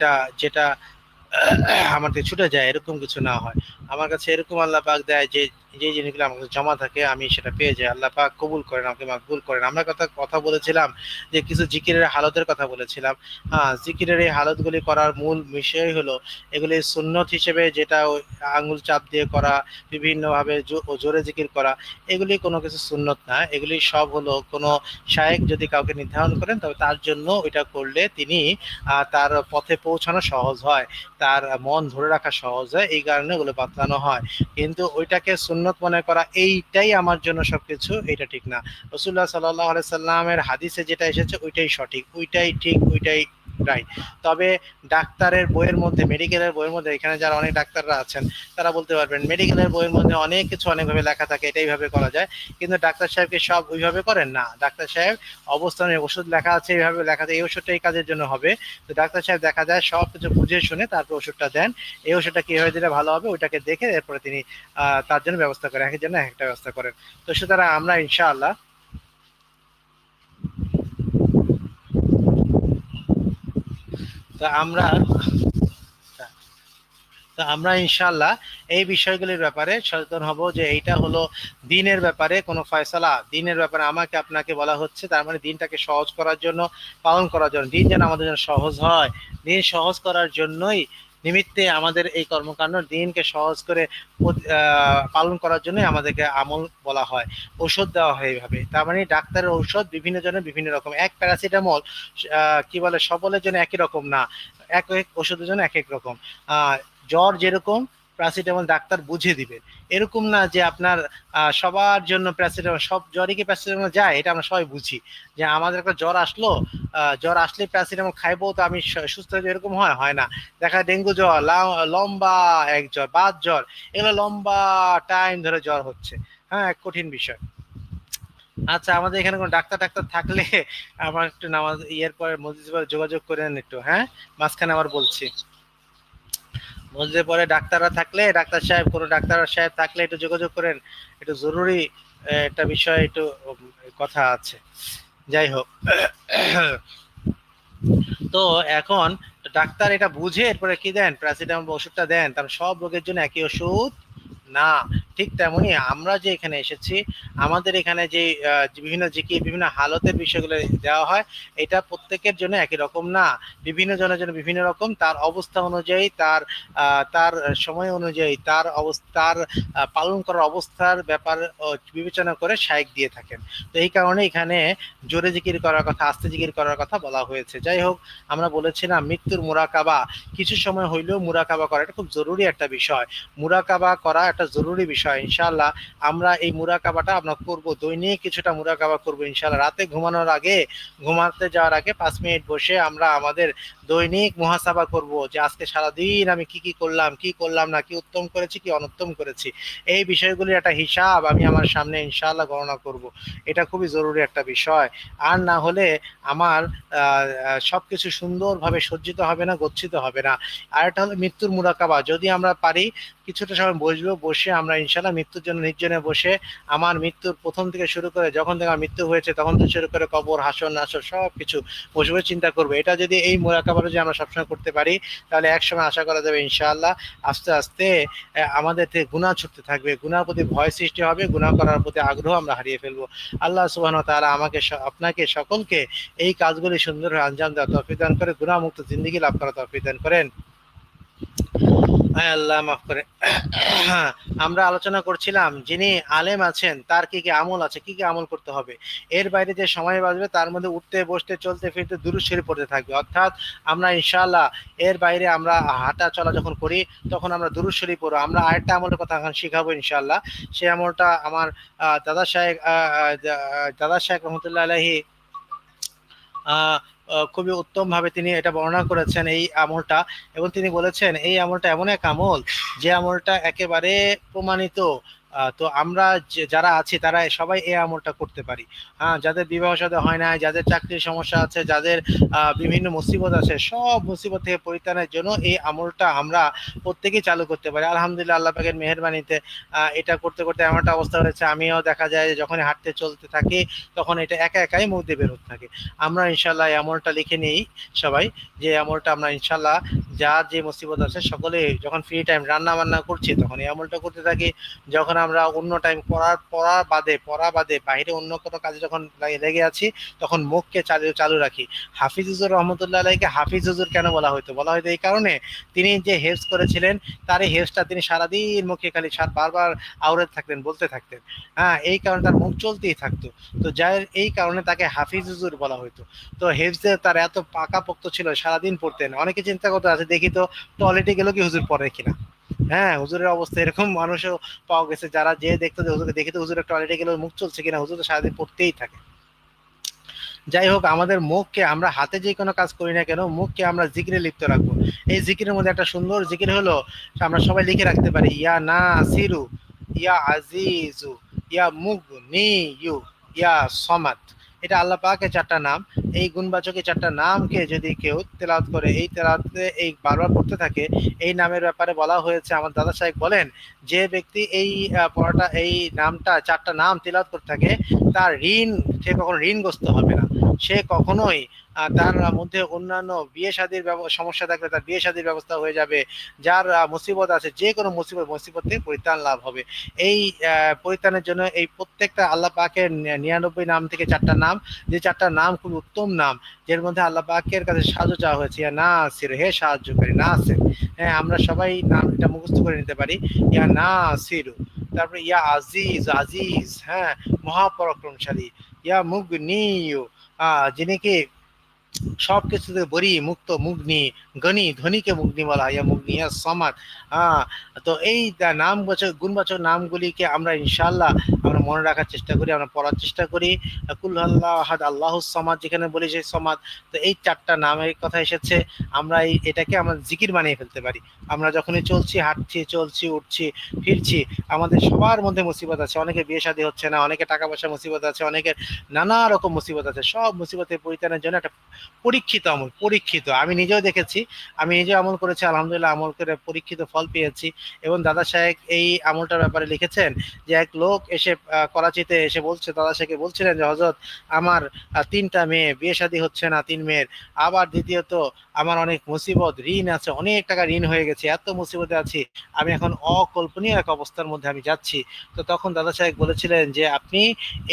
যেটা যেটা আমাদের ছুটে যায় এরকম কিছু না হয়। আমার কাছে এরকম আল্লাহ পাক দেয় যে যে জিনিসগুলো আমার কাছে জমা থাকে, আমি সেটা পেয়ে যাই। আল্লাহ পাক কবুল করেন, আমাকে মাকবুল করেন। আমরা কথা কথা বলেছিলাম যে, কিছু জিকিরের হালতের কথা বলেছিলাম। হ্যাঁ জিকিরের এই হালতগুলি করার মূল বিষয় হলো, এগুলি সুন্নত হিসেবে যেটা আঙ্গুল চাপ দিয়ে করা, বিভিন্নভাবে জোরে জিকির করা, এগুলি কোনো কিছু সুন্নত না। এগুলি সব হলো, কোনো শায়েক যদি কাউকে নির্ধারণ করেন, তবে তার জন্য ওইটা করলে তিনি তার পথে পৌঁছানো সহজ হয়, তার মন ধরে রাখা সহজ হয়। এই কারণে ওগুলো বাতলানো হয়। কিন্তু ওইটাকে সুন্নত মনে করা, এইটাই আমার জন্য সবকিছু এটা ঠিক না। রসুল্লাহ সাল্লাহ সাল্লামের হাদিসে যেটা এসেছে, ওইটাই সঠিক, ওইটাই ঠিক, ওইটাই রাইট তবে ডাক্তারের বইয়ের মধ্যে, মেডিকেলের বইয়ের মধ্যে, এখানে যারা অনেক ডাক্তাররা আছেন, তারা বলতে পারবেন মেডিকেলের বইয়ের মধ্যে অনেক কিছু অনেকভাবে লেখা থাকে, এটা এইভাবে করা যায়। কিন্তু ডাক্তার সাহেবকে সব ওইভাবে করেন? না। ডাক্তার সাহেব অবস্থানে ওষুধ লেখা আছে, এইভাবে লেখা আছে এই ওষুধটা এই কাজের জন্য হবে। তো ডাক্তার সাহেব দেখা যায় সব কিছু বুঝে শুনে তারপর ওষুধটা দেন। এই ওষুধটা কীভাবে দিলে ভালো হবে, ওইটাকে দেখে এরপরে তিনি তার জন্য ব্যবস্থা করেন একের জন্য একটা ব্যবস্থা করেন। তো সুতরাং আমরা ইনশাআল্লাহ তো আমরা তো আমরা ইনশাল্লাহ এই বিষয়গুলির ব্যাপারে সচেতন হব যে এইটা হলো দিনের ব্যাপারে কোনো ফয়সলা। দিনের ব্যাপারে আমাকে আপনাকে বলা হচ্ছে, তার মানে দিনটাকে সহজ করার জন্য, পালন করার জন্য। দিন যেন আমাদের জন্য সহজ হয়। দিন সহজ করার জন্যই নিমিত্তে আমাদের এই কর্মকাণ্ড দিনকে সহজ করে পালন করার জন্য আমাদেরকে আমল বলা হয়, ঔষধ দেওয়া হয় এইভাবে। তার মানে ডাক্তারের ঔষধ বিভিন্ন জনের বিভিন্ন রকম। এক প্যারাসিটামল কি বলে সকলের জন্য একই রকম না। এক এক ওষুধের জন্য এক এক রকম। জ্বর যেরকম প্যারাসিটামল ডাক্তার বুঝে দিবে। এরকম না যে আপনার সবার জন্য প্যারাসিটামল সব জ্বরই কি প্যারাসিটামল যায়? এটা আমরা সবাই বুঝি। যে আমাদের একটা জ্বর আসলো জ্বর আসলে প্যারাসিটামল খাইবো তো আমি সুস্থ হয়ে এরকম হয়? হয় না। দেখা ডেঙ্গু জ্বর লম্বা এক জ্বর বাদ জ্বর, এগুলো লম্বা টাইম ধরে জ্বর হচ্ছে। হ্যাঁ এক কঠিন বিষয়। আচ্ছা আমাদের এখানে কোনো ডাক্তার ডাক্তার থাকলে আমার একটু নামাজ, ইয়ের পরে মসজিদ যোগাযোগ করে নেন একটু হ্যাঁ? মাঝখানে আবার বলছি। মসজিদে পরে ডাক্তাররা থাকলে, ডাক্তার সাহেব, কোনো ডাক্তার সাহেব থাকলে একটু যোগাযোগ করেন। একটু জরুরি একটা বিষয় একটু কথা আছে। যাই হোক। তো এখন ডাক্তার এটা বুঝে এরপরে কি দেন? প্যারাসিটামল ওষুধটা দেন। তার সব রোগের জন্য একই ওষুধ। না, ঠিক তেমনি আমরা যে এখানে এসেছি, আমাদের এখানে যে বিভিন্ন জিকি, বিভিন্ন হালতের বিষয়গুলো দেওয়া হয়, এটা প্রত্যেকের জন্য একই রকম না। বিভিন্ন জনের জন্য বিভিন্ন রকম, তার অবস্থা অনুযায়ী, তার তার সময় অনুযায়ী, তার অবস্থার পালন করার অবস্থার ব্যাপার বিবেচনা করে শায়েক দিয়ে থাকেন। তো এই কারণে এখানে জোরে জিকির করার কথা, আস্তে জিকির করার কথা বলা হয়েছে। যাই হোক, আমরা বলেছিলাম মৃত্যুর মুরাকাবা, কিছু সময় হইলেও মুরাকাবা করা এটা খুব জরুরি একটা বিষয়। মুরাকাবা করা একটা জরুরি বিষয় ইনশাল্লাহ আমরা এই মুরাকাবাটা আমরা করব। দৈনিক কিছুটা মুরাকাবা করব ইনশাল্লাহ রাতে ঘুমানোর আগে, ঘুমাতে যাওয়ার আগে পাঁচ মিনিট বসে আমরা আমাদের দৈনিক মহাসাবা করব যে আজকে সারাদিন আমি কি কি করলাম কি করলাম না, কি উত্তম করেছি, কি অনুত্তম করেছি। এই বিষয়গুলির একটা হিসাব আমি আমার সামনে ইনশাল্লাহ গণনা করব। এটা খুবই জরুরি একটা বিষয়। আর না হলে আমার সব কিছু সুন্দরভাবে সজ্জিত হবে না, গচ্ছিত হবে না। আর এটা হলো মৃত্যুর মুরাকাবা। যদি আমরা পারি কিছুটা সময় বসবো, বসে আমরা ইনশাল্লাহ মৃত্যুর জন্য নির্জনে বসে আমার মৃত্যুর প্রথম থেকে শুরু করে যখন থেকে আমার মৃত্যু হয়েছে তখন থেকে শুরু করে কবর, হাসন, নাসর সব কিছু বসে বসে চিন্তা করব। এটা যদি এই মোরাকাবারও যদি আমরা সবসময় করতে পারি, তাহলে একসময় আশা করা যাবে ইনশাআল্লাহ আস্তে আস্তে আমাদের থেকে গুণা ছুটতে থাকবে। গুণার প্রতি ভয় সৃষ্টি হবে গুণা করার প্রতি আগ্রহ আমরা হারিয়ে ফেলব। আল্লাহ সুবাহ তারা আমাকে আপনাকে সকলকে এই কাজগুলি সুন্দরভাবে আঞ্জাম দেওয়া তফিদান করে গুণামুক্ত জিন্দিগি লাভ করা তফিদান করেন। আল্লাহ, মাফ করে। আমরা আলোচনা করছিলাম যিনি আলেম আছেন, তার কি কি আমল আছে, কি কি আমল করতে হবে। এর বাইরে যে সময় বাজবে তার মধ্যে উঠতে, বসতে, চলতে, ফিরতে দূর সেরে পড়তে থাকবে। অর্থাৎ আমরা ইনশাল্লাহ এর বাইরে আমরা হাঁটা চলা যখন করি, তখন আমরা দূর সরি পড়ব। আমরা আরেকটা আমলের কথা এখন শিখাবো ইনশাল্লাহ সেই আমলটা আমার দাদা সাহেব দাদা সাহেব রহমতুল্লাহ আলহী খুবই উত্তমভাবে তিনি এটা বর্ণনা করেছেন এই আমলটা এবং তিনি বলেছেন, এই আমলটা এমন এক আমল যে আমলটা একেবারে প্রমাণিত তো আমরা যারা আছি, তারা সবাই এই আমলটা করতে পারি। হ্যাঁ যাদের বিবাহ সাথে হয় না যাদের চাকরির সমস্যা আছে, যাদের বিভিন্ন মুসিবত আছে, সব মুসিবত থেকে পরিত্রাণের জন্য এই আমলটা আমরা প্রত্যেকেই চালু করতে পারি। আলহামদুলিল্লাহ, আল্লাহ পাকের মেহরবানিতে এটা করতে করতে এমন একটা অবস্থা হয়েছে। আমিও দেখা যায় যে যখন হাঁটতে চলতে থাকি, তখন এটা একা একাই মুখ দিয়ে বেরোতে থাকে। আমরা ইনশাল্লাহ এই আমলটা লিখে নিই সবাই, যে আমলটা আমরা ইনশাল্লাহ যার যে মুসিবত আছে সকলে যখন ফ্রি টাইম রান্না বান্না করছি, তখন এই আমলটা করতে থাকি। যখন আমরা অন্য টাইম পড়ার পড়া বাদে পড়া বাদে বাইরে অন্য কোনো কাজে যখন লেগে আছি, তখন মুখকে চালু চালু রাখি। হাফিজ হুজুর রহমতুল্লাহ আলাইকে হাফিজ হুজুর কেন বলা হতো বলা হয়তো এই কারণে তিনি যে হেফজ করেছিলেন তার এই হেফজটা তিনি সারাদিন মুখে খালি সার, বারবার আউড়ে থাকতেন, বলতে থাকতেন। হ্যাঁ এই কারণে তার মুখ চলতেই থাকতো। তো যার এই কারণে তাকে হাফিজ হুজুর বলা হতো তো হেফজে তার এত পাকাপোক্ত ছিল, সারাদিন পড়তেন। অনেকে চিন্তা করতে আছে, দেখি তো টয়লেটে গেলেও কি হুজুর পড়ে কিনা? হ্যাঁ হুজুরের অবস্থা এরকম, মানুষও পাওয়া গেছে। যারা যে দেখতো যে হুজুরকে দেখি হুজুরের টয়লেটে গেলেও মুখ চলছে কিনা, হুজুর তো সারাদিন পড়তেই থাকে। যাই হোক, আমাদের মুখকে আমরা হাতে যে কোনো কাজ করি না কেন, মুখকে আমরা জিকিরে লিপ্ত রাখব। এই জিকিরের মধ্যে একটা সুন্দর জিকির হলো, আমরা সবাই লিখে রাখতে পারি, ইয়া না সিরু ইয়া আজিজু, ইয়া মুগ নি ইউ ইয়া সমাত এটা আল্লাহ পাকে চারটা নাম। এই গুণবাচকের চারটা নামকে যদি কেউ তেলাওয়াত করে, এই তেলাওয়াতে এই বারবার পড়তে থাকে, এই নামের ব্যাপারে বলা হয়েছে, আমার দাদা সাহেব বলেন, যে ব্যক্তি এই পড়াটা, এই নামটা, চারটা নাম তেলাওয়াত করতে থাকে, তার ঋণ, সে কখনো ঋণগ্রস্ত হবে না। সে কখনোই তার মধ্যে অন্যান্য বিয়ে শাদীর সমস্যা থাকলে তার বিয়ে শাদীর ব্যবস্থা হয়ে যাবে, যার মুসিবত আছে, যে কোনো মুসিবত মুসিবত থেকে পরিত্রাণ লাভ হবে। এই পরিত্রাণের জন্য এই প্রত্যেকটা আল্লাহ পাকের নিরানব্বই নাম থেকে চারটা নাম, যে চারটা নাম খুব উত্তম নাম, যের মধ্যে আল্লাহ পাকের কাছে সাহায্য চাওয়া হয়েছে, ইয়া না সির হে সাহায্য সাহায্যকারী না আছে হ্যাঁ আমরা সবাই নাম এটা মুখস্থ করে নিতে পারি, ইয়া না সিরু তারপরে ইয়া আজিজ আজিজ হ্যাঁ মহাপরাক্রমশালী, ইয়া মুগনিয়ু যিনি কি সব কিছু থেকে বরি মুক্ত, মুগ্নি গনি ধনীকে মুগ্নি বলা হয় মুগ্নি, ইয়া সমাদ হ্যাঁ তো এই নামবাচক গুণবাচক নামগুলিকে আমরা ইনশাল্লাহ আমরা মনে রাখার চেষ্টা করি, আমরা পড়ার চেষ্টা করি। কুল আল্লাহ সমাদ, যেখানে বলি সেই সমাদ। তো এই চারটা নামের কথা এসেছে, আমরা এই, এটাকে আমরা জিকির বানিয়ে ফেলতে পারি। আমরা যখনই চলছি, হাঁটছি, চলছি, উঠছি, ফিরছি, আমাদের সবার মধ্যে মুসিবত আছে। অনেকে বিয়ে শাদী হচ্ছে না অনেকে টাকা পয়সা মুসিবত আছে, অনেকের নানা রকম মুসিবত আছে। সব মুসিবতের পরিত্রাণের জন্য একটা পরীক্ষিত আমল, পরীক্ষিত। আমি নিজেও দেখেছি, আমি নিজেও আমল করেছি, আলহামদুলিল্লাহ আমল করে পরীক্ষিত ফল পেয়েছি। এবং দাদা সাহেব এই আমলটার ব্যাপারে লিখেছেন যে, এক লোক এসে করাচিতে এসে বলছে, দাদা সাহেবকে বলছিলেন যে হজরত আমার তিনটা মেয়ে, বিয়ে শাদী হচ্ছে না তিন মেয়ের। আবার দ্বিতীয়ত, আমার অনেক মুসিবত, ঋণ আছে, অনেক টাকা ঋণ হয়ে গেছে, এত মুসিবতে আছি, আমি এখন অকল্পনীয় এক অবস্থার মধ্যে আমি যাচ্ছি। তো তখন দাদা সাহেব বলেছিলেন যে, আপনি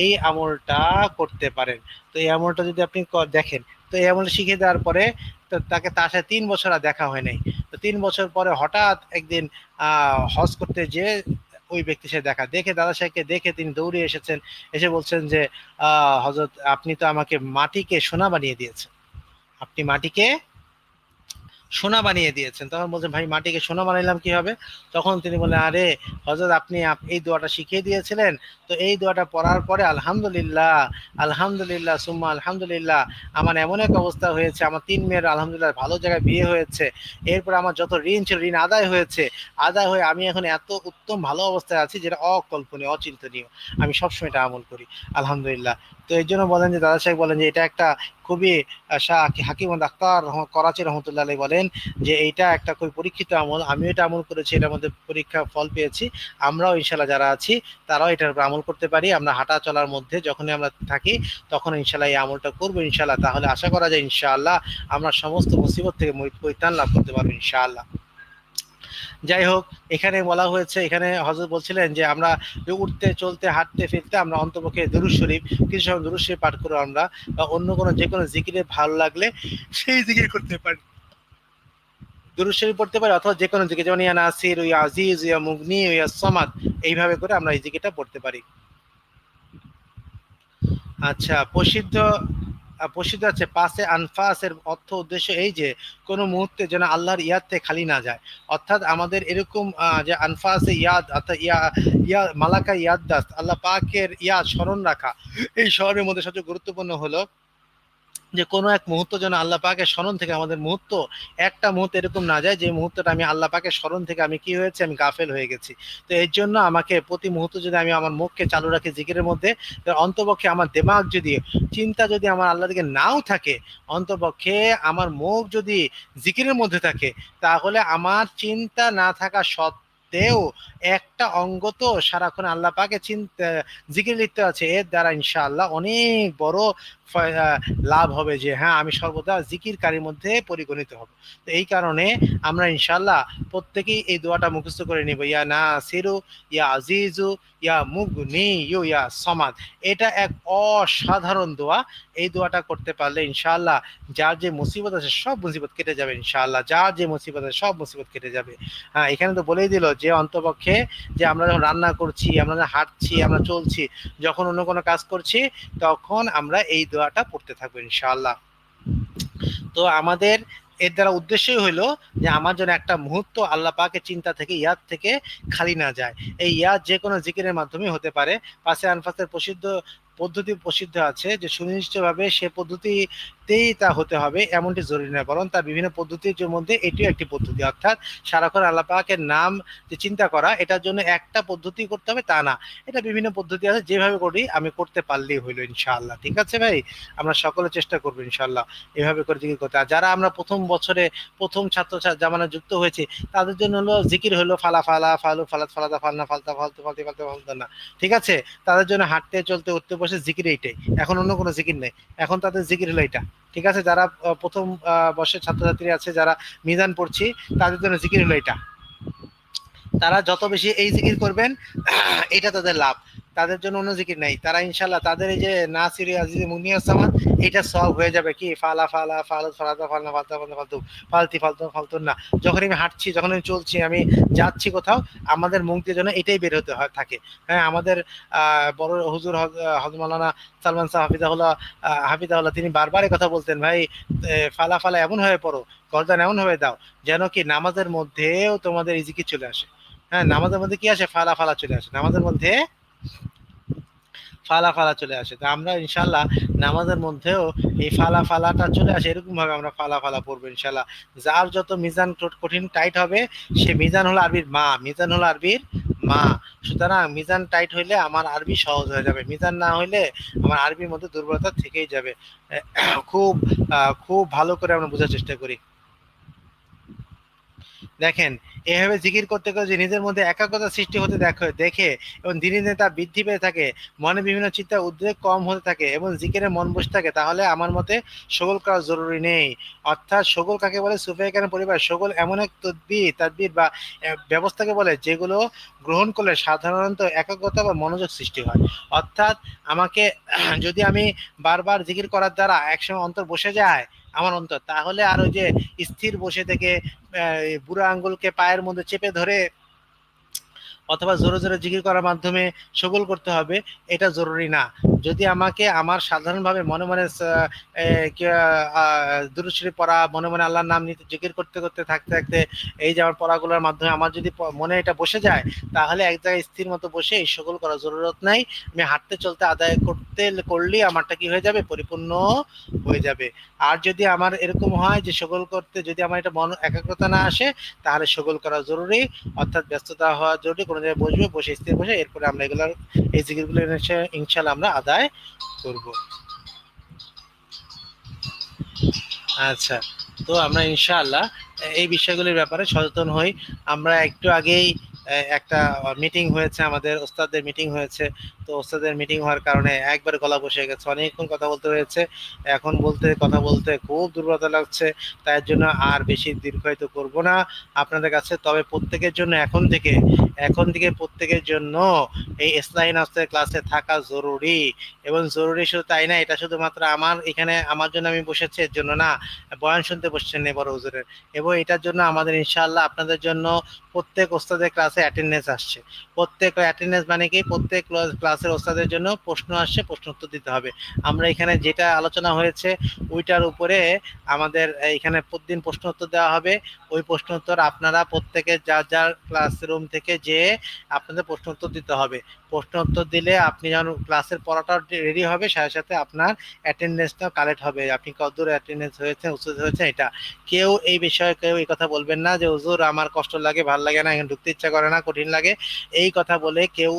এই আমলটা করতে পারেন। তো এই আমলটা যদি আপনি দেখেন তো এমন শিখে দেওয়ার পরে তো তাকে তার সাথে তিন বছর আর দেখা হয় নাই। তো তিন বছর পরে হঠাৎ একদিন হজ করতে যে ওই ব্যক্তি সাথে দেখা। দেখে দাদা সাহেবকে দেখে তিনি দৌড়ে এসেছেন, এসে বলছেন যে হজরত আপনি তো আমাকে মাটিকে সোনা বানিয়ে দিয়েছেন। আপনি মাটিকে সোনা বানিয়ে দিয়েছেন। তখন বলছেন, ভাই, মাটিকে সোনা বানাইলাম কি হবে তখন তিনি বলেন আরে হজরত আপনি এই দোয়াটা শিখিয়ে দিয়েছিলেন। তো এই দোয়াটা পড়ার পরে আলহামদুলিল্লাহ আলহামদুলিল্লাহ, সুম্মা আলহামদুলিল্লাহ, আমার এমন এক অবস্থা হয়েছে। আমার তিন মেয়ের আলহামদুলিল্লাহ ভালো জায়গায় বিয়ে হয়েছে। এরপর আমার যত ঋণ ছিল, ঋণ আদায় হয়েছে। আদায় হয়ে আমি এখন এত উত্তম ভালো অবস্থায় আছি যেটা অকল্পনীয়, অচিন্তনীয়। আমি সবসময় এটা আমল করি। আলহামদুলিল্লাহ তো এই জন্য বলেন যে দাদা সাহেব বলেন যে এটা একটা খুবই শাহ হাকিম ডাক্তার রহ- করাচি রহমতুল্লাহ আলাই বলেন যে এইটা একটা খুবই পরীক্ষিত আমল, আমিও এটা আমল করেছি, এটার মধ্যে পরীক্ষা ফল পেয়েছি, আমরাও ইনশাল্লাহ যারা আছি তারাও এটার উপর আমল করতে পারি, আমরা হাঁটা চলার মধ্যে যখনই আমরা থাকি তখন ইনশাল্লাহ এই আমলটা করব ইনশাল্লাহ তাহলে আশা করা যায় ইনশাআল্লাহ আমরা সমস্ত মুসিবত থেকে পরিত্রাণ লাভ করতে পারব ইনশাআল্লাহ। যাই হোক, এখানে বলা হয়েছে, এখানে হজরত বলছিলেন যে, আমরা উঠতে, চলতে, হাঁটতে, ফিরতে আমরা অন্তপক্ষে দুরুজ শরীফ কিছু সময় দুরুজ শরীফ পাঠ করব আমরা, বা অন্য কোনো যে কোনো জিকিরে ভালো লাগলে সেই জিকির করতে পারি। দুরুজ শরীফ পড়তে পারি, অথবা যে কোনো জিকির, যেমন ইয়া নাসির, ইয়া আজিজ, ইয়া মুগনি, ইয়া সমাদ, এইভাবে করে আমরা এই জিকিরটা পড়তে পারি। আচ্ছা প্রসিদ্ধ প্রসিদ্ধ আছে পাশে আনফাসের অর্থ উদ্দেশ্য এই যে, কোনো মুহূর্তে যেন আল্লাহর ইয়াদতে খালি না যায়। অর্থাৎ আমাদের এরকম যে আনফাসে ইয়াদ, অর্থাৎ ইয়া ইয়া মালাকা ইয়াদ দাস আল্লাহ পাকের ইয়াদ স্মরণ রাখা, এই স্মরণের মধ্যে সবচেয়ে গুরুত্বপূর্ণ হলো যে কোনো এক মুহূর্ত যেন আল্লাহ পাকের স্মরণ থেকে আমাদের মুহূর্ত একটা মুহূর্ত এরকম না যায়, যে মুহূর্তটা আমি আল্লাহ পাকের স্মরণ থেকে আমি কি হয়েছে, আমি গাফেল হয়ে গেছি। তো এর জন্য আমাকে প্রতি মুহূর্ত যদি আমি আমার মুখকে চালু রাখি জিকিরের মধ্যে অন্তপক্ষে আমার দেমাগ যদি, চিন্তা যদি আমার আল্লাহ দিকে নাও থাকে, অন্তপক্ষে আমার মুখ যদি জিকিরের মধ্যে থাকে, তাহলে আমার চিন্তা না থাকা সত্ত্বেও একটা অঙ্গ তো সারাক্ষণ আল্লাহ পাকে চিন্তা, জিকির লিখতে আছে, এর দ্বারা ইনশাআল্লাহ অনেক বড় লাভ হবে যে হ্যাঁ আমি সর্বদা জিকির জিকিরকারীর মধ্যে পরিগণিত হব। তো এই কারণে আমরা ইনশাল্লাহ প্রত্যেকেই এই দোয়াটা মুখস্থ করে নিব, ইয়া না সিরু ইয়া আজিজু, ইয়া মুগনি ইউ ইয়া সমাদ। এটা এক অসাধারণ দোয়া। এই দোয়াটা করতে পারলে ইনশাআল্লাহ যার যে মুসিবত আছে সব মুসিবত কেটে যাবে ইনশাআল্লাহ, যার যে মুসিবত আছে সব মুসিবত কেটে যাবে। হ্যাঁ এখানে তো বলেই দিল যে অন্তপক্ষে যে আমরা যখন রান্না করছি, আমরা যখন হাঁটছি, আমরা চলছি, যখন অন্য কোনো কাজ করছি, তখন আমরা এই দোয়াটা পড়তে থাকব ইনশাআল্লাহ। তো আমাদের এর দ্বারা উদ্দেশ্যই হলো যে আমার জন্য একটা মুহূর্ত আল্লাহ পাকে চিন্তা থেকে, ইয়াদ থেকে খালি না যায়। এই ইয়াদ যে কোনো জিকিরের মাধ্যমে হতে পারে। পাশে আনফাসের প্রসিদ্ধ পদ্ধতি প্রসিদ্ধ আছে যে সুনির্দিষ্টভাবে সে পদ্ধতিতেই তা হতে হবে, এমনটি জরুরি নয়, বরং তার বিভিন্ন পদ্ধতির মধ্যে এটিও একটি পদ্ধতি। অর্থাৎ সারাক্ষণ আল্লাহ পাকের নাম যে চিন্তা করা, এটার জন্য একটা পদ্ধতি করতে হবে, তা না। এটা বিভিন্ন পদ্ধতি আছে, যেভাবে করি আমি করতে পারলেই হইল ইনশাআল্লাহ। ঠিক আছে ভাই? আমরা সকলে চেষ্টা করব ইনশাআল্লাহ এভাবে করে জিকির করতে। আর যারা আমরা প্রথম বছরে প্রথম ছাত্র জামানা যুক্ত হয়েছে, তাদের জন্য হলো জিকির হলো ফালা ফালা ফালু ফালাত ফালাতা ফালনা ফালতা ফালতু ফালতে ফালতে ফালতো না। ঠিক আছে? তাদের জন্য হাঁটতে চলতে উঠতে বসে জিকির এইটাই। এখন অন্য কোনো জিকির নেই। এখন তাদের জিকির হলো এটা। ঠিক আছে? যারা প্রথম বর্ষের ছাত্রছাত্রী আছে, যারা মিজান পড়ছি, তাদের জন্য জিকির হলো এটা। তারা যত বেশি এই জিকির করবেন, এটা তাদের লাভ। তাদের জন্য অন্য জিকির নেই। তারা ইনশাল্লাহ তাদের এই যে নাসির আজিজ মুনিয়া সামান এটা সব হয়ে যাবে কি? ফালা ফালা, ফাল ফালাতা ফালনা ফালতা ফালতা ফালতু, ফালতি, ফালতু ফালতু না। যখন আমি হাঁটছি, যখন আমি চলছি, আমি যাচ্ছি কোথাও, আমাদের দিয়ে যেন এটাই বের হতে হয়, থাকে। হ্যাঁ আমাদের বড় হুজুর হজমালানা সালমান শাহ হাফিজাহুল্লাহ হাফিজাহুল্লাহ, তিনি বারবারই কথা বলতেন, ভাই ফালা ফালা এমন হয়ে পড়ো, গরদান এমন হয়ে দাও, যেন কি নামাজের মধ্যেও তোমাদের এই জিকির চলে আসে। হ্যাঁ নামাজের মধ্যে কি আসে? ফালা ফালা চলে আসে। নামাজের মধ্যে ফালা ফালা চলে আসে। তো আমরা ইনশাল্লাহ নামাজের মধ্যেও এই ফালা ফালাটা চলে আসে এরকম ভাবে আমরা ফালা ফালা পড়ব ইনশাল্লাহ যার যত মিজান কঠিন টাইট হবে, সে মিজান হলো আরবির মা, মিজান হলো আরবির মা। সুতরাং মিজান টাইট হইলে আমার আরবি সহজ হয়ে যাবে, মিজান না হইলে আমার আরবির মধ্যে দুর্বলতা থেকেই যাবে। খুব খুব ভালো করে আমরা বোঝার চেষ্টা করি। দেখেন, এভাবে জিকির করতে করতে যে নিজের মধ্যে একাগ্রতা সৃষ্টি হতে দেখে দেখে এবং ধীরে ধীরে তা বৃদ্ধি পেয়ে থাকে, মনে বিভিন্ন চিন্তা উদ্বেগ কম হতে থাকে এবং জিকিরে মন বসে থাকে, তাহলে আমার মতে সগল করা জরুরি নেই। অর্থাৎ সগল কাকে বলে? সুফে কেন পরিবার, সগল এমন এক তাদবির বা ব্যবস্থাকে বলে যেগুলো গ্রহণ করলে সাধারণত একাগ্রতা বা মনোযোগ সৃষ্টি হয়। অর্থাৎ আমাকে, যদি আমি বারবার জিকির করার দ্বারা একসময় অন্তর বসে যায় আমার অন্তর। তাহলে আর ওই যে স্থির বসে থেকে বুড়ো আঙ্গুলকে পায়ের মধ্যে চেপে ধরে অথবা জোরে জোরে জিকির করার মাধ্যমে সগোল করতে হবে, এটা জরুরি না। যদি আমাকে আমার সাধারণভাবে মনে মনে দুরুশ্রী পড়া, মনে মনে আল্লাহর নাম নিতে জিকির করতে করতে, থাকতে থাকতে এই যে আমার পড়াগুলোর মাধ্যমে আমার যদি মনে এটা বসে যায়, তাহলে এক জায়গায় স্থির মতো বসে এই সকল করার জরুরত নাই। আমি হাঁটতে চলতে আদায় করতে করলেই আমারটা কি হয়ে যাবে? পরিপূর্ণ হয়ে যাবে। আর যদি আমার এরকম হয় যে সকল করতে যদি আমার এটা মন একাগ্রতা না আসে, তাহলে সকল করা জরুরি। অর্থাৎ ব্যস্ততা হওয়া জরুরি কোনো জায়গায় বসবে, বসে স্থির বসে এরপরে আমরা এগুলোর, এই জিকিরগুলো ইনশাল্লাহ আমরা আদায় করব। আচ্ছা তো আমরা ইনশাআল্লাহ এই বিষয়গুলির ব্যাপারে সচেতন হই। আমরা একটু আগেই একটা মিটিং হয়েছে, আমাদের ওস্তাদদের মিটিং হয়েছে। তো ওস্তাদের মিটিং হওয়ার কারণে একবার গলা বসে গেছে। অনেকক্ষণ কথা বলতে হয়েছে। এখন বলতে, কথা বলতে খুব দুর্বলতা লাগছে। তাই জন্য আর বেশি দীর্ঘায়িত করব না। আপনাদের কাছে, তবে প্রত্যেকের জন্য এখন থেকে এখন থেকে প্রত্যেকের জন্য এই ইসলাহী নাস্তের ক্লাসে থাকা জরুরি। এবং জরুরি শুধু তাই না, এটা শুধুমাত্র আমার এখানে, আমার জন্য আমি বসেছি, এর জন্য না, বয়ান শুনতে বসছেন এবার হুজুরের। এবং এটার জন্য আমাদের ইনশাআল্লাহ আপনাদের জন্য প্রত্যেক ওস্তাদের ক্লাসে অ্যাটেন্ডেন্স আসছে। প্রত্যেক অ্যাটেন্ডেন্স মানে কি? প্রত্যেক ক্লাস ক্লাসের ওস্তাদের জন্য প্রশ্ন আসছে প্রশ্ন উত্তর দিতে হবে। আমরা এখানে যেটা আলোচনা হয়েছে, ওইটার উপরে আমাদের এখানে প্রতিদিন প্রশ্ন উত্তর দেওয়া হবে। ওই প্রশ্ন উত্তর আপনারা প্রত্যেকে যার যার ক্লাসরুম থেকে যেয়ে আপনাদের প্রশ্ন উত্তর দিতে হবে। প্রশ্ন উত্তর দিলে আপনি যখন ক্লাসের পড়াটা রেডি হবে, সাথে সাথে আপনার অ্যাটেন্ডেন্সটাও কালেক্ট হবে। আপনি কতদূর অ্যাটেন্ডেন্স হয়েছে উপস্থিত হয়েছে এটা কেউ এই বিষয়ে কেউ এই কথা বলবেন না যে, হুজুর, আমার কষ্ট লাগে, ভালো লাগে না, এখানে ঢুকতে ইচ্ছা করে না, কঠিন লাগে। এই কথা বলে কেউ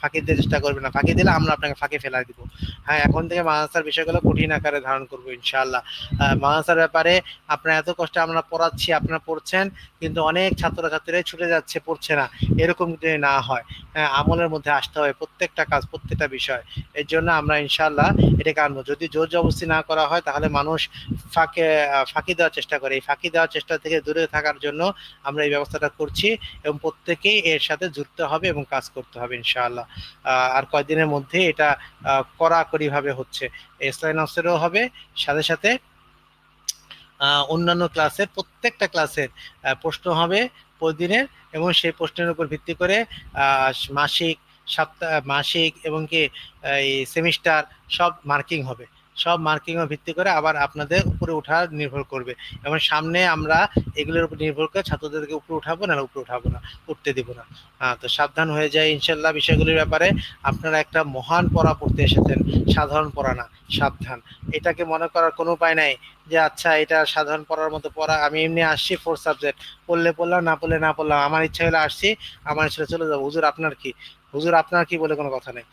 ফাঁকি দিতে চেষ্টা করবে না। ফাঁকি দিলে আমরা আপনাকে ফাঁকি ফেলা দিব। হ্যাঁ এখন থেকে মাহাসার বিষয়গুলো কঠিন আকারে ধারণ করব, ইনশাআল্লাহ। মাহাসার ব্যাপারে আপনার এত কষ্ট আমরা পড়াচ্ছি, আপনারা পড়ছেন, কিন্তু অনেক ছাত্র ছাত্রছাত্রীরাই ছুটে যাচ্ছে, পড়ছে না। এরকম যদি না হয় হ্যাঁ আমলের মধ্যে আসতে হবে, প্রত্যেকটা কাজ, প্রত্যেকটা বিষয়। এর জন্য আমরা ইনশাল্লাহ এটাকে আনব। যদি জোর জবরদস্তি না করা হয়, তাহলে মানুষ ফাঁকে ফাঁকি দেওয়ার চেষ্টা করে। এই ফাঁকি দেওয়ার চেষ্টা থেকে দূরে থাকার জন্য আমরা এই ব্যবস্থাটা করছি এবং প্রত্যেকেই এর সাথে যুক্ত হবে এবং কাজ করতে হবে ইনশাআল্লাহ। আর কয়েকদিনের মধ্যে এটা কড়াকড়িভাবে হচ্ছে। অফসেরও হবে। সাথে সাথে অন্যান্য ক্লাসের প্রত্যেকটা ক্লাসের প্রশ্ন হবে প্রতিদিনের এবং সেই প্রশ্নের উপর ভিত্তি করে মাসিক সপ্তাহ মাসিক এবং কি এই সেমিস্টার সব মার্কিং হবে। সব মার্কিং এর ভিত্তি করে আবার আপনাদের উপরে ওঠা নির্ভর করবে। এবং সামনে আমরা এগুলোর উপর নির্ভর করে ছাত্রদেরকে উপরে উঠাবো না উপরে উঠাবো না উঠতে দিব না। আহ, তো সাবধান হয়ে যায় ইনশাল্লাহ বিষয়গুলির ব্যাপারে। আপনারা একটা মহান পড়া পড়তে এসেছেন সাধারণ পড়া না সাবধান। এটাকে মনে করার কোনো উপায় নাই যে আচ্ছা এটা সাধারণ পড়ার মতো পড়া আমি এমনি আসছি ফোর সাবজেক্ট পড়লে পড়লাম না পড়লে না পড়লাম। আমার ইচ্ছা হলে আসছি আমার ইচ্ছা চলে যাব। হুজুর আপনার কি? হুজুর আপনার কি বলে কোনো কথা নেই?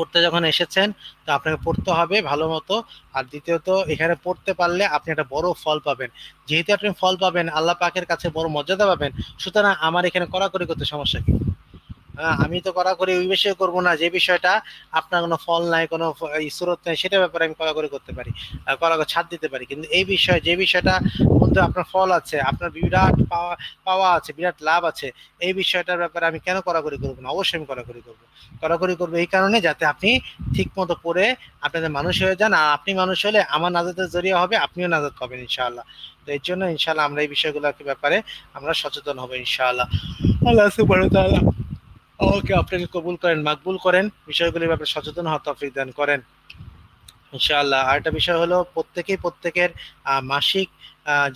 পড়তে যখন এসেছেন, তো আপনাকে পড়তে হবে ভালো মতো। আর দ্বিতীয়ত, এখানে পড়তে পারলে আপনি একটা বড় ফল পাবেন। যেহেতু আপনি ফল পাবেন, আল্লাহ পাকের কাছে বড় মর্যাদা পাবেন, সুতরাং আমার এখানে কড়াকড়ি করতে সমস্যা কি? আমি তো কড়াকড়ি ওই বিষয়ে করব না। যে বিষয়টা আপনার কোনো ফল নাই কোনো স্রোত নাই সেটা ব্যাপারে আমি কড়াকড়ি করতে পারি আহ, কড়াকড়ি ছাড় দিতে পারি। কিন্তু এই বিষয়ে যে বিষয়টা মধ্যে আপনার ফল আছে আপনার বিরাট পাওয়া পাওয়া আছে বিরাট লাভ আছে এই বিষয়টার ব্যাপারে আমি কেন কড়াকড়ি করব না? অবশ্যই আমি কড়াকড়ি করব। কড়াকড়ি করব এই কারণে যাতে আপনি ঠিক মতো পড়ে আপনাদের মানুষ হয়ে যান। আর আপনি মানুষ হলে আমার নাজাতের জরিয়া হবে আপনিও নাজাত পাবেন ইনশাআল্লাহ। তো এর জন্য ইনশাআল্লাহ আমরা এই বিষয়গুলোকে ব্যাপারে আমরা সচেতন হব ইনশাআল্লাহ। আল্লাহ তাআলা ওকে আপনি কবুল করেন, মাকবুল করেন। বিষয়গুলির ব্যাপারে সচেতন হওয়া তফিক দান করেন। ইনশাআল্লাহ। আরেকটা বিষয় হলো, প্রত্যেকেই প্রত্যেকের মাসিক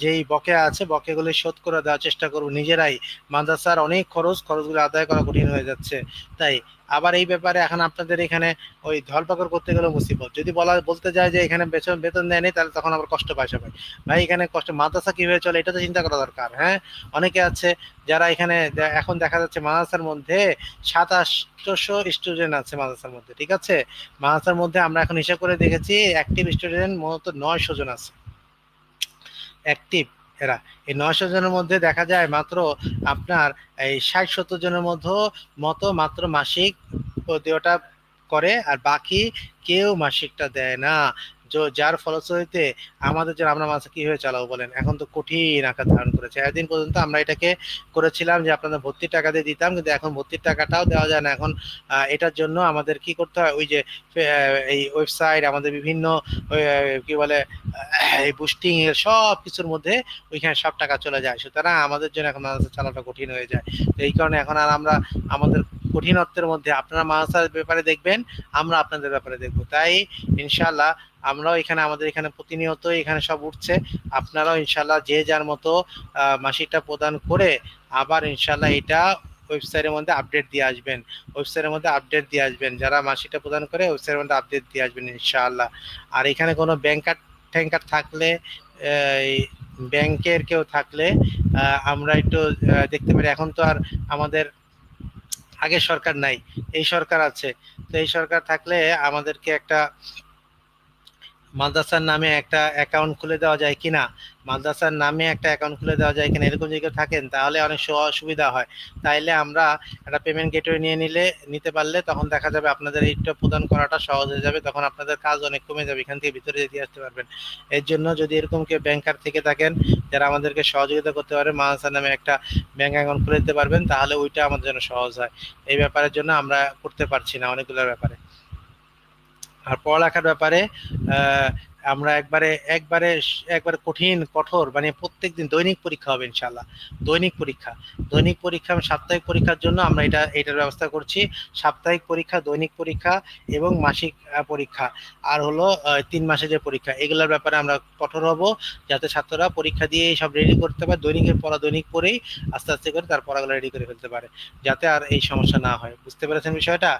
যেই বকেয়া আছে, বকেগুলি শোধ করে দেওয়ার চেষ্টা করব। নিজেরাই। মাদ্রাসার অনেক খরচ, খরচগুলো আদায় করা কঠিন হয়ে যাচ্ছে। তাই আবার এই ব্যাপারে এখন আপনাদের এখানে ওই ধলপাকড় করতে গেলে মুসিবত। যদি বলা, বলতে যায় যে এখানে বেতন বেতন দেয়নি, তাহলে তখন আবার কষ্ট পায় সবাই। ভাই, এখানে কষ্ট, মাদ্রাসা কীভাবে চলে এটা তো চিন্তা করা দরকার হ্যাঁ? অনেকে আছে যারা এখানে এখন দেখা যাচ্ছে মাদ্রাসার মধ্যে সাতাশশো স্টুডেন্ট আছে মাদ্রাসার মধ্যে, ঠিক আছে? মাদ্রাসার মধ্যে আমরা এখন হিসাব করে দেখেছি অ্যাক্টিভ স্টুডেন্ট মূলত নয়শো জন আছে। অ্যাক্টিভ এরা। এই নয়শো জনের মধ্যে দেখা যায় মাত্র আপনার এই ষাট সত্তর জনের মধ্যে মতো মাত্র মাসিক দেওয়াটা করে, আর বাকি কেউ মাসিকটা দেয় না। যার ফলশ্রুতিতে আমাদের জন্য আমরা মাসে কীভাবে চালাবো বলেন? এখন তো কঠিন আকার ধারণ করেছে। এতদিন পর্যন্ত আমরা এটাকে করেছিলাম যে আপনাদের ভর্তির টাকা দিয়ে দিতাম, কিন্তু এখন ভর্তির টাকাটাও দেওয়া যায় না। এখন এটার জন্য আমাদের কি করতে হয়? ওই যে এই ওয়েবসাইট, আমাদের বিভিন্ন কি বলে, এই বুস্টিং এর সব কিছুর মধ্যে ওইখানে সব টাকা চলে যায়। সুতরাং আমাদের জন্য এখন চালাটা কঠিন হয়ে যায়। তো এই কারণে এখন আর আমরা, আমাদের কঠিনত্বের মধ্যে আপনারা মাদ্রাসার ব্যাপারে দেখবেন, আমরা আপনাদের ব্যাপারে দেখব। তাই ইনশাল্লাহ আমরাও এখানে আমাদের এখানে প্রতিনিয়ত এখানে সব উঠছে। আপনারাও ইনশাল্লাহ যে যার মতো মাসিকটা প্রদান করে আবার ইনশাল্লাহ এটা ওয়েবসাইটের মধ্যে আপডেট দিয়ে আসবেন। ওয়েবসাইটের মধ্যে আপডেট দিয়ে আসবেন। যারা মাসিকটা প্রদান করে ওয়েবসাইটের মধ্যে আপডেট দিয়ে আসবেন ইনশাআল্লাহ। আর এখানে কোনো ব্যাংকার ট্যাঙ্কার থাকলে ব্যাংকের কেউ থাকলে আমরা একটু দেখতে পারি। এখন তো আর আমাদের আগের সরকার নাই এই সরকার আছে। তো এই সরকার থাকলে আমাদেরকে একটা মাদ্রাসার নামে একটা অ্যাকাউন্ট খুলে দেওয়া যায় কিনা, মাদ্রাসার নামে একটা অ্যাকাউন্ট খুলে দেওয়া যায় কিনা, এরকম যদি কেউ থাকেন, তাহলে অনেক সুবিধা হয়। তাইলে আমরা একটা পেমেন্ট গেটওয়ে নিয়ে নিলে, নিতে পারলে তখন দেখা যাবে আপনাদের এইটা প্রদান করাটা সহজ হয়ে যাবে, তখন আপনাদের কাজ অনেক কমে যাবে, এখান থেকে ভিতরে দিয়ে আসতে পারবেন। এর জন্য যদি এরকম কেউ ব্যাংকার থেকে থাকেন, যারা আমাদেরকে সহযোগিতা করতে পারে, মাদ্রাসার নামে একটা ব্যাংক অ্যাকাউন্ট খুলে দিতে পারবেন, তাহলে ওইটা আমাদের জন্য সহজ হয়। এই ব্যাপারের জন্য আমরা করতে পারছি না অনেকগুলোর ব্যাপারে। আর পড়ালেখার ব্যাপারে আমরা একবারে একবারে একবারে কঠিন, কঠোর মানে প্রত্যেকদিন দৈনিক পরীক্ষা হবে ইনশাল্লাহ দৈনিক পরীক্ষা। দৈনিক পরীক্ষা সাপ্তাহিক পরীক্ষার জন্য আমরা এটা, এটার ব্যবস্থা করছি। সাপ্তাহিক পরীক্ষা, দৈনিক পরীক্ষা এবং মাসিক পরীক্ষা। আর হলো তিন মাসের যে পরীক্ষা, এগুলোর ব্যাপারে আমরা কঠোর হব যাতে ছাত্ররা পরীক্ষা দিয়ে সব রেডি করতে পারে, দৈনিকের পড়া দৈনিক পড়েই আস্তে আস্তে করে তার পড়াগুলো রেডি করে ফেলতে পারে, যাতে আর এই সমস্যা না হয়। বুঝতে পেরেছেন বিষয়টা?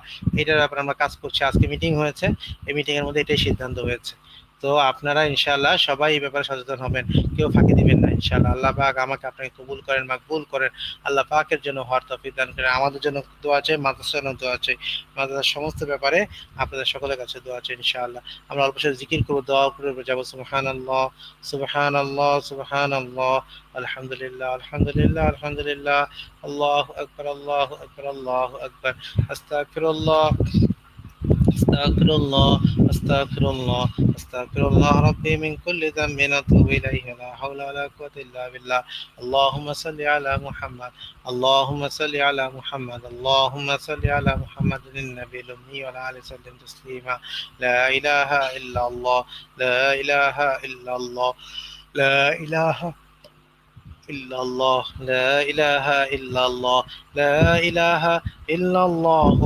এটার ব্যাপারে আমরা কাজ করছি। আজকে মিটিং হয়েছে। এই মিটিংয়ের মধ্যে এটাই সিদ্ধান্ত হয়েছে। তো আপনারা ইনশাআল্লাহ সবাই এই ব্যাপারে সচেতন হবেন। কেউ ফাঁকি দিবেন না ইনশাআল্লাহ। আল্লাহ পাক আমাকে আপনাকে কবুল করেন, মাকবুল করেন। আল্লাহ পাকের জন্য হওয়ার তৌফিক দান করেন। আমাদের জন্য দোয়া আছে মাদ্রাসার জন্য দোয়া আছে মাদ্রাসার সমস্ত ব্যাপারে আপনাদের সকলের কাছে দোয়া আছে ইনশাআল্লাহ। আমরা অল্প সময় জিকির করব দোয়া করে যাব। সুবহানাল্লাহ সুবহানাল্লাহ সুবহানাল্লাহ। আলহামদুলিল্লাহ আলহামদুলিল্লাহ আলহামদুলিল্লাহ। আল্লাহু আকবার আল্লাহু আকবার আল্লাহু আকবার। আস্তাগফিরুল্লাহ। أستغفر الله أستغفر الله أستغفر الله ربي من كل ذنب أتوب إليه لا حول ولا قوة إلا بالله. اللهم صل على محمد اللهم صل على محمد اللهم صل على محمد النبي الأمي وعلى آله وسلم تسليما. لا إله إلا الله لا إله إلا الله لا إله إلا الله لا إله إلا الله لا إله إلا الله.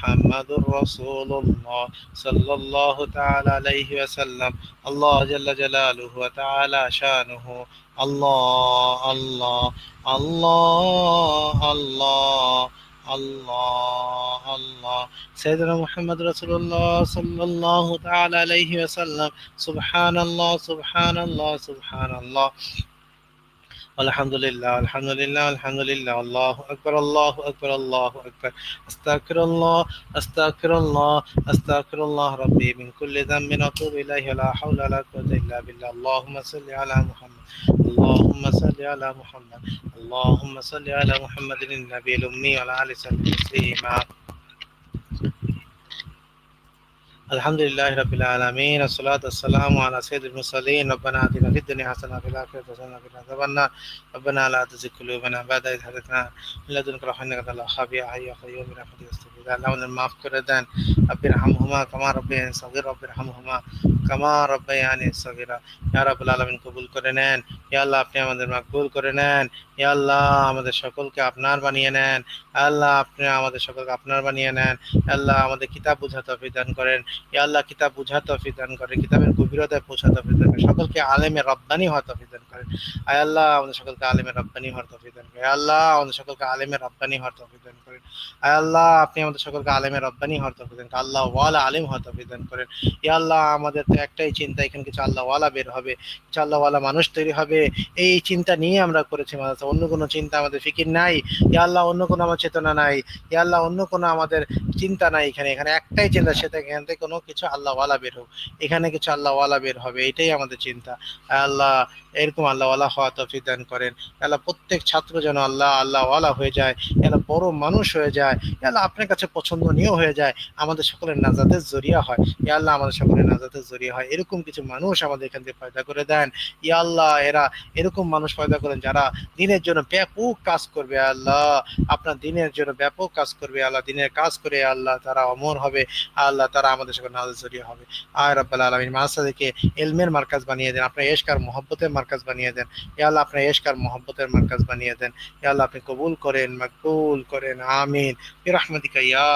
محمد رسول الله صلى الله تعالى عليه وسلم. الله جل جلاله وتعالى شانه. الله الله الله الله الله. الله سيدنا محمد رسول الله صلى الله تعالى عليه وسلم. سبحان الله سبحان الله سبحان الله. الحمد لله الحمد لله الحمد لله الله أكبر الله أكبر الله أكبر. أستغفر الله أستغفر الله أستغفر الله ربي. من كل ذنب أتوب إليه ولا حول ولا قوة إلا بالله. اللهم صل على محمد. اللهم صل على محمد. اللهم صل على محمد النبي الأمي وعلى آله وسلم تسليما الحمد لله رب العالمين الصلاة والسلام على سيد المرسلين ربنا آتنا في الدنيا حسنة وفي الآخرة حسنة وقنا عذاب النار ربنا لا تزغ قلوبنا بعد إذ هديتنا من لدنك رحمة إنك أنت الوهاب يا حي يا قيوم برحمتك أستغفر اللهم মাফ করে দেন رب ارحمهما كما ربياني صغيرا رب ارحمهما كما ربياني صغيرا ইয়া রাব্বুল আলামিন কবুল করে নেন ইয়া আল্লাহ আপনি আমাদের মাকবুল করে নেন ইয়া আল্লাহ, আমাদের সকলকে আপনার বানিয়ে নেন। আল্লাহ, আপনি আমাদের সকলকে আপনার বানিয়ে নেন। আল্লাহ, আমাদের কিতাব বুঝা তৌফিক দান করেন। আল্লাহ, কিতাব বুঝা তৌফিক দান করেন। কিতাবের গভীরতায় পৌঁছা তৌফিক দান করেন। সকলকে আলেমে রব্বানি হওয়া তৌফিক দান করেন। আয় আল্লাহ, আমাদের সকলকে আলেমে রব্বানি হওয়ার তৌফিক দান করেন। আল্লাহ, আমাদের সকলকে আলেমে রব্বানি হওয়ার তৌফিক দান করেন। আয় আল্লাহ, আপনি আমাদের সকলকে আলেমে রব্বানি হওয়ার তৌফিক দান করেন। আল্লাহ ওয়ালা আলেম হওয়ার তৌফিক দান করেন। ইয়া আল্লাহ, আমাদের তো একটাই চিন্তা, এখানে কিছু আল্লাহওয়ালা বের হবে, কিছু আল্লাহ ওয়ালা মানুষ তৈরি হবে। এই চিন্তা নিয়ে আমরা করেছি মাদ্রাসা। অন্য কোনো চিন্তা আমাদের ফিকির নাই। ইয়া আল্লাহ, অন্য কোনো আমার চেতনা নাই। ইয়া আল্লাহ, অন্য কোনো আমাদের চিন্তা নাই এখানে। এখানে একটাই চিন্তা, সেটা এখান থেকে কোনো কিছু আল্লাহওয়ালা বের হোক। এখানে কিছু আল্লাহওয়ালা বের হবে, এটাই আমাদের চিন্তা। আল্লাহ এরকম আল্লাহ ওয়ালা হওয়া তৌফিক দান করেন। আল্লাহ প্রত্যেক ছাত্র যেন আল্লাহ আল্লাহ ওয়ালা হয়ে যায়। আল্লাহ বড় মানুষ হয়ে যায়। আল্লাহ আপনার কাছে পছন্দনীয় হয়ে যায়। আমাদের সকলের নাজাতের জরিয়া হয়। ইয়া আল্লাহ আমাদের সকলের নাজাতের জরিয়া হয়। এরকম কিছু মানুষ আমাদের এখান থেকে পয়দা করে দেন। ইয়া আল্লাহ, এরা এরকম মানুষ পয়দা করেন যারা দিনের জন্য ব্যাপক কাজ করবে। আল্লাহ, আপনার দিনের জন্য ব্যাপক কাজ করবে। আল্লাহ, দিনের কাজ করে আল্লাহ তারা অমর হবে। আল্লাহ তারা আমাদের সকল নাজাত জরিয়া হবে। আয় রব্বাল আলমিন মাসাদিকে এলমের মার্কাজ বানিয়ে দেন। আপনার এশকার মহব্বতের মার্কাজ বানিয়ে দেন। ইয়া আল্লাহ আপনার এশকার মার্কাজ বানিয়ে দেন। ইয়া আল্লাহ, আপনি কবুল করেন, মকবুল করেন। আমিন। বিরহমতিকা ইয়া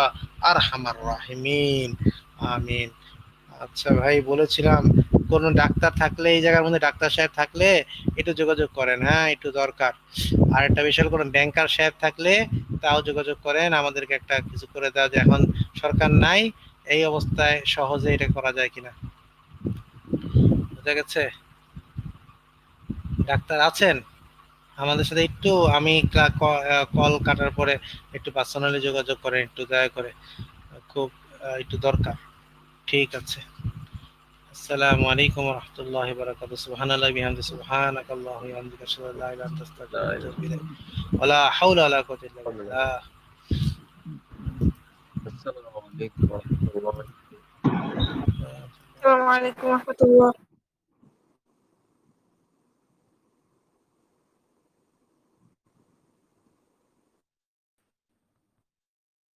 আরহামার রাহিমিন। আমিন। আচ্ছা ভাই, বলেছিলাম, কোনো ডাক্তার থাকলে, এই জায়গার মধ্যে ডাক্তার সাহেব থাকলে একটু যোগাযোগ করেন। হ্যাঁ একটু দরকার। আর একটা বিশাল কোনো ব্যাংকার সাহেব থাকলে তাও যোগাযোগ করেন। আমাদেরকে একটা কিছু করে দেওয়া যে এখন সরকার নাই, এই অবস্থায় সহজে এটা করা যায় কিনা? বোঝা গেছে? ডাক্তার আছেন? আমাদের সাথে একটু আমি কল কাটার পরে একটু পার্সোনালি যোগাযোগ করে একটু দয়া করে। খুব একটু দরকার। ঠিক আছে। আসসালামু আলাইকুম রহমতুল্লাহ বারাকাত সুবহান আল্লাহ বিহামদি সুবহানাক আল্লাহ বিহামদি আশহাদু আল্লা ইলাহা ইল্লা আনতা আস্তাগফিরুকা ওয়া লা হাওলা ওয়া লা কুওয়াতা ইল্লা বিল্লাহ। আসসালামু আলাইকুম ওয়া রাহমাতুল্লাহ ওয়া আলাইকুম ওয়া রাহমাতুল্লাহ।